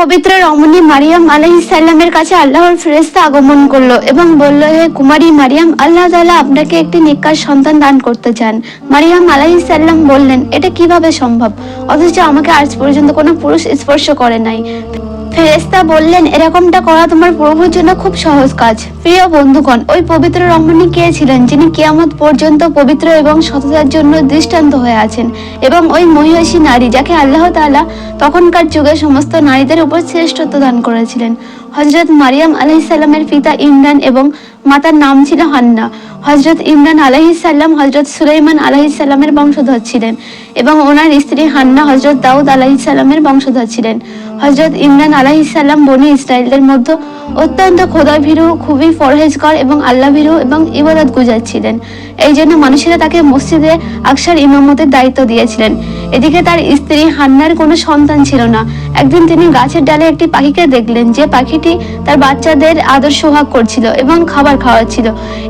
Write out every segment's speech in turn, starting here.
পবিত্র রমণী মারিয়াম আলাইসাল্লামের কাছে আল্লাহর ফেরেস্তা আগমন করল এবং বলল, হে কুমারী মারিয়াম, আল্লাহ তালা আপনাকে একটি নিকার সন্তান দান করতে চান। মারিয়াম আলাইসাল্লাম বললেন, এটা কীভাবে সম্ভব? অথচ আমাকে আজ পর্যন্ত কোনো পুরুষ স্পর্শ করে নাই। ফেরেস্তা বললেন, এরকমটা করা তোমার প্রভুর জন্য খুব সহজ কাজ। প্রিয় বন্ধুগণ, ওই পবিত্র রমণী কে ছিলেন যিনি কিয়ামত পর্যন্ত পবিত্র এবং সততার জন্য দৃষ্টান্ত হয়ে আছেন? এবং ওই মহিষী নারী যাকে আল্লাহ তাআলা তখনকার যুগে সমস্ত নারীদের উপর শ্রেষ্ঠত্ব দান করেছিলেন। হজরত মারিয়াম আলাইসাল্লামের পিতা ইমরান এবং মাতার নাম ছিল হান্না। হজরত ইমরান আলাইসাল্লাম হজরত সুলাইমান আলাইসাল্লামের বংশধর ছিলেন এবং ওনার স্ত্রী হান্না হজরত দাউদ আলাইসাল্লামের বংশধর ছিলেন। হজরত ইমরান আলাইসাল্লাম বনি ইসরায়েলদের মধ্যে অত্যন্ত খোদা ভীরু খুবই পরহেজগার এবং আল্লাহ ভীরু এবং ইবাদত গুজার ছিলেন। এই জন্য মানুষেরা তাকে মসজিদে আকসার ইমামতের দায়িত্ব দিয়েছিলেন। এদিকে তার স্ত্রী হান্নার কোনো সন্তান ছিল না। একদিন তিনি গাছের ডালে একটি পাখিকে দেখলেন, যে পাখিটি তার বাচ্চাদের আদর সোহাগ করছিল এবং খাবার খাওয়াচ্ছিল।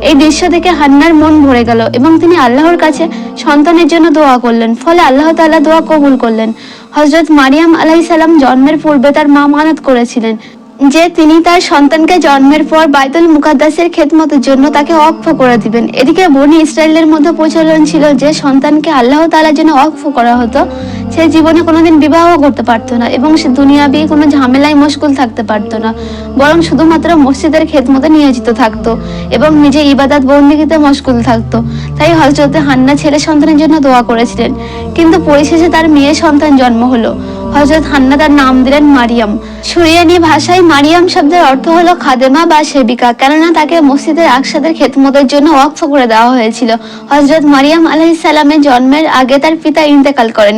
এই দৃশ্য দেখে হান্নার মন ভরে গেল এবং তিনি আল্লাহর কাছে সন্তানের জন্য দোয়া করলেন, ফলে আল্লাহ তাল্লাহ দোয়া কবুল করলেন। হজরত মারিয়াম আলাইসাল্লাম জন্মের পূর্বে তার মা মানত করেছিলেন। যে তিনি তার সন্তানকে জন্মের পর বাইতুল মুকাদ্দাসের খেদমতের জন্য তাকে অক্ষ করে দিবেন। এদিকে বনি ইসরায়েলের মধ্যে প্রচলন ছিল যে সন্তানকে আল্লাহ তালার জন্য অক্ষ করা হতো, সে জীবনে কোনোদিন বিবাহ করতে পারতো না এবং সে দুনিয়া দুনিয়াবি কোনো ঝামেলায় মুশকুল থাকতে পারতো না, বরং শুধুমাত্র মসজিদের খেদমতে নিয়োজিত থাকতো এবং নিজে ইবাদাত বন্দিগিতে মশগুল থাকতো। তাই হজরতে হান্না ছেলে সন্তানের জন্য দোয়া করেছিলেন। কিন্তু পরিশেষে তার মেয়ে সন্তান জন্ম হলো। হজরত হান্না তার নাম দিলেন মারিয়াম। সুরিয়ানি ভাষায় মারিয়াম শব্দের অর্থ হলো খাদেমা বা সেবিকা, কেননা তাকে মসজিদের আকসাদের খেতমতের জন্য ওয়াকফ করে দেওয়া হয়েছিল। হজরত মারিয়াম আলাইসাল্লামের জন্মের আগে তার পিতা ইন্তেকাল করেন।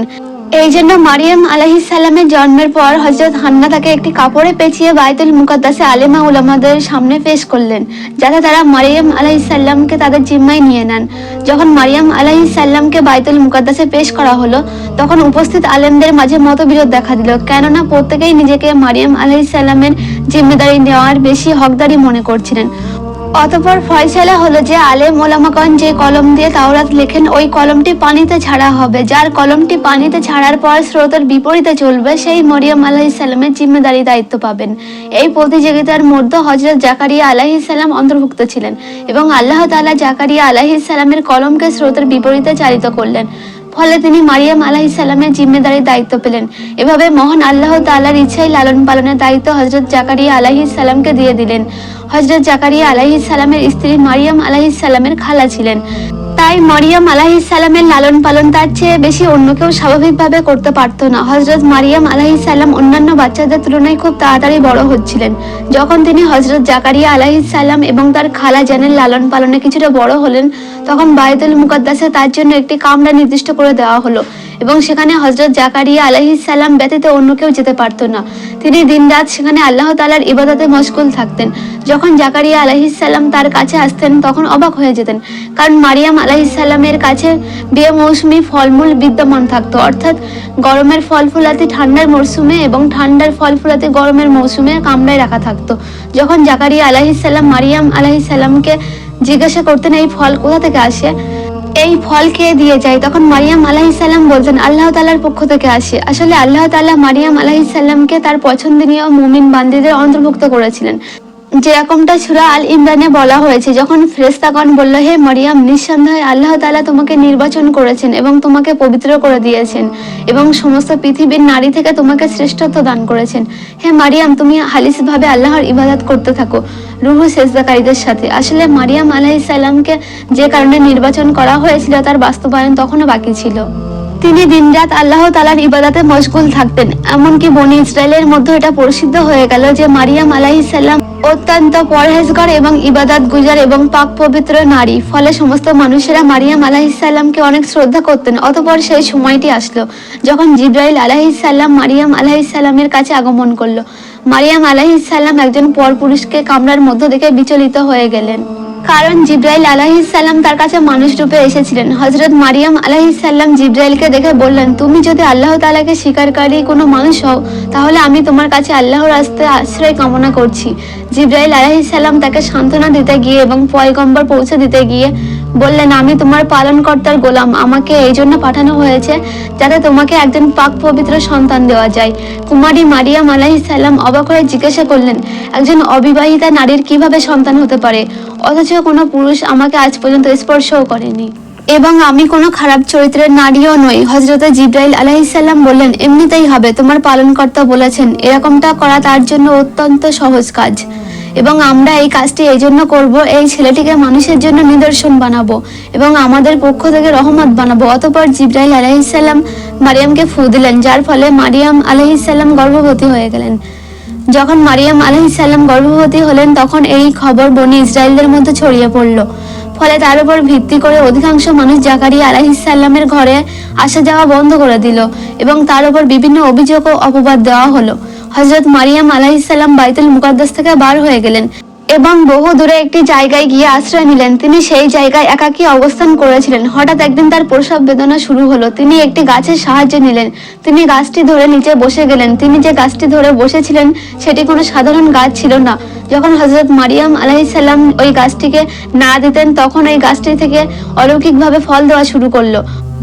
এই জন্য মারিয়াম আলাহিসাল্লামের জন্মের পর হজরত হান্না তাকে একটি কাপড়ে পেঁচিয়ে বাইতুল মুকাদ্দাসে আলেমা উলামাদের সামনে পেশ করলেন, যাতে তারা মারিয়াম আলাহিসাল্লামকে তাদের জিম্মায় নিয়ে নেন। যখন মারিয়াম আলাহিসাল্লামকে বাইতুল মুকাদ্দাসে পেশ করা হলো, তখন উপস্থিত আলেমদের মাঝে মতবিরোধ দেখা দিল, কেননা প্রত্যেকেই নিজেকে মারিয়াম আলাহিসাল্লামের জিম্মেদারি নেওয়ার বেশি হকদারি মনে করছিলেন। অতপর ফয়সালা হলো যে আলেম ওলামাগণ যে কলম দিয়ে তাওরাত লেখেন, ওই কলমটি পানিতে ছাড়া হবে। যার কলমটি পানিতে ছাড়ার পর স্রোতের বিপরীতে চলবে, সেই মরিয়ম আলাহিসাল্লামের জিম্মেদারি দায়িত্ব পাবেন। এই প্রতিযোগিতার মধ্যে হজরত জাকারিয়া আলাহিসাল্লাম অন্তর্ভুক্ত ছিলেন এবং আল্লাহ তাআলা জাকারিয়া আলাহিসাল্লামের কলমকে স্রোতের বিপরীতে চালিত করলেন। ফলে তিনি মারিয়াম আলাহিসাল্লামের জিম্মেদারির দায়িত্ব পেলেন। এভাবে মহান আল্লাহ তাল্লার ইচ্ছাই লালন পালনের দায়িত্ব হজরত জাকারিয়া আলাহিসাল্লামকে দিয়ে দিলেন। হজরত জাকারিয়া আলাহিসাল্লামের স্ত্রী মারিয়াম আলাহিসাল্লামের খালা ছিলেন। তাই মারিয়াম আলাহিসাল্লামের লালন পালন তার চেয়ে বেশি অন্য কেউ স্বাভাবিকভাবে করতে পারত না। হজরত মারিয়াম আলাহিসাল্লাম অন্যান্য বাচ্চাদের তুলনায় খুব তাড়াতাড়ি বড় হচ্ছিলেন। যখন তিনি হজরত জাকারিয়া আলাহিসাল্লাম এবং তার খালা জানের লালন পালনে কিছুটা বড় হলেন, তখন বায়তুল মুকাদ্দাসে তার জন্য একটি কামরা নির্দিষ্ট করে দেওয়া হলো। এবং সেখানে হজরত জাকারিয়া আলাহিসাল্লাম ব্যতীত অন্য কেউ যেতে পারতো না। তিনি দিনরাত সেখানে আল্লাহ তালার ইবাদতে মশগুল থাকতেন। যখন জাকারিয়া আলাহিসাল্লাম তার কাছে আসতেন, তখন অবাক হয়ে যেতেন। কারণ মারিয়াম আলাহিসাল্লামের কাছে বিয়ে মৌসুমি ফলমূল বিদ্যমান থাকতো। অর্থাৎ গরমের ফল ফুলাতে ঠান্ডার মরশুমে এবং ঠান্ডার ফল ফুলাতে গরমের মৌসুমে কামড়ায় রাখা থাকতো। যখন জাকারিয়া আলাহিসাল্লাম মারিয়াম আলাহিসাল্লামকে জিজ্ঞাসা করতেন, এই ফল কোথা থেকে আসে? এই ফল খেয়ে দিয়ে যায়। তখন মারিয়াম আলাহিসাল্লাম বলতেন আল্লাহ তালার পক্ষ থেকে আসে। আসলে আল্লাহ তালা মারিয়াম আলাহিসাল্লামকে তার পছন্দনীয় মুমিন বান্দিদের অন্তর্ভুক্ত করেছিলেন। যেরকমটা সুরা আল ইমরানে বলা হয়েছে, যখন ফেরেস্তাগণ বলল, হে মারিয়াম, নিঃসন্দেহে আল্লাহ তালা তোমাকে নির্বাচন করেছেন এবং তোমাকে পবিত্র করে দিয়েছেন এবং সমস্ত পৃথিবীর নারী থেকে তোমাকে শ্রেষ্ঠত্ব দান করেছেন। হে মারিয়াম, তুমি হালিসভাবে আল্লাহর ইবাদত করতে থাকো রুহু সেজদাকারীদের সাথে। আসলে মারিয়াম আলাইসাল্লামকে যে কারণে নির্বাচন করা হয়েছিল, তার বাস্তবায়ন তখনও বাকি ছিল। তিনি দিনরাত আল্লাহ তালার ইবাদাতে মশগুল থাকতেন। এমনকি বনি ইসরায়েলের মধ্যে এটা প্রসিদ্ধ হয়ে গেল যে মারিয়াম আলাইসাল্লাম অত্যন্ত পরহেজগার এবং ইবাদাত গুজার এবং পাক পবিত্র নারী। ফলে সমস্ত মানুষেরা মারিয়াম আলাহিসাল্লামকে অনেক শ্রদ্ধা করতেন। অতপর সেই সময়টি আসলো যখন জিব্রাইল আলাহিসাল্লাম মারিয়াম আলাহিসাল্লামের কাছে আগমন করল। মারিয়াম আলাহিসাল্লাম একজন পরপুরুষকে কামরার মধ্য থেকে বিচলিত হয়ে গেলেন। কারণ জিব্রাইল আলাহিসাল্লাম তার কাছে মানুষ রূপে এসেছিলেন। হজরত মারিয়াম আলাহিসাল্লাম জিব্রাইলকে দেখে বললেন, তুমি যদি আল্লাহ তালাকে স্বীকারকারী কোনো মানুষ হও, তাহলে আমি তোমার কাছে আল্লাহর রাস্তায় আশ্রয় কামনা করছি। জিব্রাইল আলাহিসাল্লাম তাকে সান্ত্বনা দিতে গিয়ে এবং পয়গম্বর পৌঁছে দিতে গিয়ে বললেন, আমি তোমার পালনকর্তার গোলাম। আমাকে এই জন্য পাঠানো হয়েছে যাতে তোমাকে একজন পাক পবিত্র সন্তান দেওয়া যায়। কুমারী মারিয়াম আলাইহিস সালাম অবাক হয়ে জিজ্ঞাসা করলেন, একজন অবিবাহিতা নারীর কীভাবে সন্তান হতে পারে? অথচ কোনো পুরুষ আমাকে আজ পর্যন্ত স্পর্শও করেনি। এবং আমি কোনো খারাপ চরিত্রের নারীও নই। হজরত জিব্রাইল আলাইসাল্লাম বললেন, এমনিতেই হবে, তোমার পালনকর্তা বলেছেন, এরকমটা করা তার জন্য অত্যন্ত সহজ কাজ। এবং আমরা এই কাজটি এই জন্য করব, এই ছেলেটিকে মানুষের জন্য নিদর্শন বানাবো এবং আমাদের পক্ষ থেকে রহমত বানাবো। অতপর জিব্রাইল আলাইসাল্লাম মারিয়ামকে ফু দিলেন, যার ফলে মারিয়াম আলাইসাল্লাম গর্ভবতী হয়ে গেলেন। যখন মারিয়াম আলাইসাল্লাম গর্ভবতী হলেন, তখন এই খবর বনি ইসরায়েলদের মধ্যে ছড়িয়ে পড়ল। ফলে তার উপর ভিত্তি করে অধিকাংশ মানুষ জাকারিয়া আলাইসাল্লামের ঘরে আসা যাওয়া বন্ধ করে দিল এবং তার উপর বিভিন্ন অভিযোগ ও অপবাদ দেওয়া হলো। হজরত মারিয়াম আলাইসাল্লাম বাইতুল মুকাদ্দাস থেকে বার হয়ে গেলেন এবং বহু দূরে একটি জায়গায় গিয়ে আশ্রয় নিলেন। তিনি সেই জায়গায় একাকী অবস্থান করেছিলেন। হঠাৎ একদিন তার প্রসব বেদনা শুরু হলো। তিনি একটি গাছের সাহায্য নিলেন। তিনি গাছটি ধরে নিচে বসে গেলেন। তিনি যে গাছটি ধরে বসেছিলেন, সেটি কোনো সাধারণ গাছ ছিল না। যখন হজরত মারিয়াম আলাইসাল্লাম ওই গাছটিকে না দিতেন, তখন ওই গাছটি থেকে অলৌকিকভাবে ফল দেওয়া শুরু করল।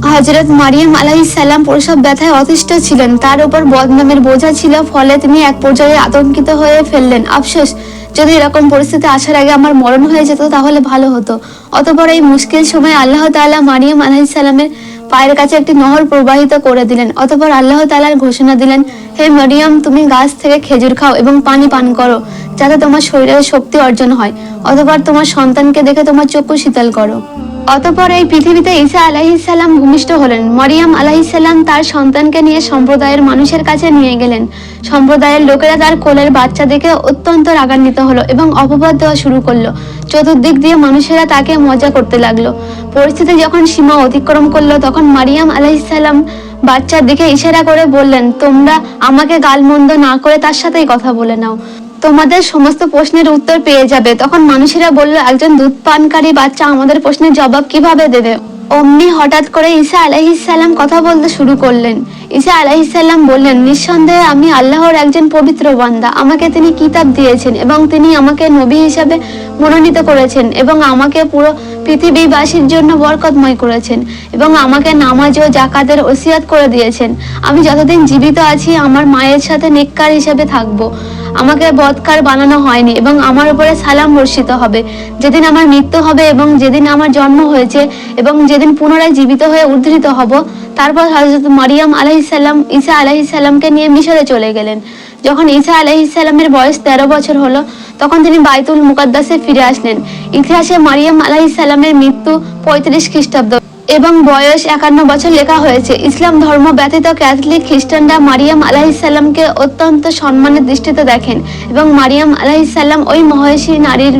হজরত মারিয়াম আলাইসাল্লাম প্রসব ব্যথায় অতিষ্ঠ ছিলেন। তার উপর বদনামের বোঝা ছিল, ফলে তিনি এক পর্যায়ে আতঙ্কিত হয়ে ফেললেন। আফসোস, যদি এরকম পরিস্থিতি আসার আগে আমার মরণ হয়ে যেত, তাহলে ভালো হতো। অতপর এই মুশকিল সময় আল্লাহ তাআলা মারিয়াম আলাইসাল্লামের পায়ের কাছে একটি নহর প্রবাহিত করে দিলেন। অতপর আল্লাহ তাআলার ঘোষণা দিলেন, হে মারিয়াম, তুমি গাছ থেকে খেজুর খাও এবং পানি পান করো, যাতে তোমার শরীরে শক্তি অর্জন হয়। অতপর তোমার সন্তানকে দেখে তোমার চক্ষু শীতল করো। অতপর এই পৃথিবীতে ঈসা আলাইহিসাল্লাম ভূমিষ্ঠ হলেন। মরিয়াম আলাইহিসাল্লাম তার সন্তানকে নিয়ে সম্প্রদায়ের মানুষের কাছে নিয়ে গেলেন। সম্প্রদায়ের লোকেরা তার কোলের বাচ্চা দেখে অত্যন্ত রাগান্বিত হলো এবং অপবাদ দেওয়া শুরু করল। চতুর্দিক দিয়ে মানুষেরা তাকে মজা করতে লাগল। পরিস্থিতি যখন সীমা অতিক্রম করল, তখন মারিয়াম আলাইহিসাল্লাম বাচ্চার দিকে ইশারা করে বললেন, তোমরা আমাকে গালমন্দ না করে তার সাথেই কথা বলে নাও। তোমাদের সমস্ত প্রশ্নের উত্তর পেয়ে যাবে। তখন মানুষেরা বলল, একজন দুধ পানকারী বাচ্চা আমাদের প্রশ্নের জবাব কীভাবে দেবে? অমনি হঠাৎ করে ঈসা আলাইহিসাল্লাম কথা বলতে শুরু করলেন। ঈসা আলাইহিসাল্লাম বললেন, নিঃসন্দেহে আমি আল্লাহর একজন পবিত্র বান্দা। আমাকে তিনি কিতাব দিয়েছেন এবং তিনি আমাকে নবী হিসাবে মনোনীত করেছেন এবং আমাকে পুরো পৃথিবীবাসীর জন্য বরকতময় করেছেন এবং আমাকে নামাজ ও জাকাতের ওসিয়াত করে দিয়েছেন। আমি যতদিন জীবিত আছি, আমার মায়ের সাথে নেককার হিসেবে থাকব। আমাকে বৎকার বানানো হয়নি এবং আমার উপরে সালাম বর্ষিত হবে। যেদিন আমার মৃত্যু হবে এবং যেদিন আমার জন্ম হয়েছে এবং যেদিন পুনরায় জীবিত হয়ে উদ্ধৃত হব, তারপর হজরত মারিয়াম আলাইসাল্লাম ঈসা আলাইসাল্লামকে নিয়ে মিশরে চলে গেলেন। যখন ঈসা আলাইসাল্লামের বয়স তেরো বছর হলো, তখন তিনি বাইতুল মুকাদ্দাসে ফিরে আসলেন। ইতিহাসে মারিয়াম আলাইসাল্লামের মৃত্যু পঁয়ত্রিশ খ্রিস্টাব্দ এবং বয়স একান্ন বছর লেখা হয়েছে। ইসলাম ধর্ম ব্যতীত ক্যাথলিক খ্রিস্টানরা মারিয়াম আলাহিসাল্লামকে অত্যন্ত সম্মানের দৃষ্টিতে দেখেন এবং মারিয়াম আলাহিসাল্লাম ওই মহেশী নারীর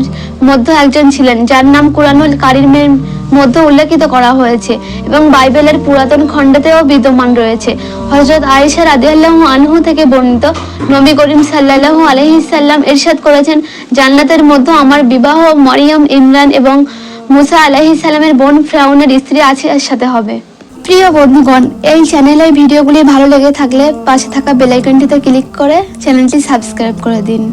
মধ্যে একজন ছিলেন, যার নাম কুরআনুল কারিমের মধ্যে উল্লেখিত করা হয়েছে এবং বাইবেলের পুরাতন খণ্ডতেও বিদ্যমান রয়েছে। হজরত আয়েশা রাদিয়াল্লাহু আনহু থেকে বর্ণিত নবী করিম সাল্লাল্লাহু আলাইহি সাল্লাম ইরশাদ করেছেন, জান্নাতের মধ্যে আমার বিবাহ মরিয়ম ইমরান এবং মুসা আলাহি সালামের বোন ফ্রাউনের স্ত্রী আছিয়ার সাথে হবে। প্রিয় বন্ধুগণ, এই চ্যানেলের ভিডিওগুলি ভালো লেগে থাকলে পাশে থাকা বেলাইকনটিতে ক্লিক করে চ্যানেলটি সাবস্ক্রাইব করে দিন।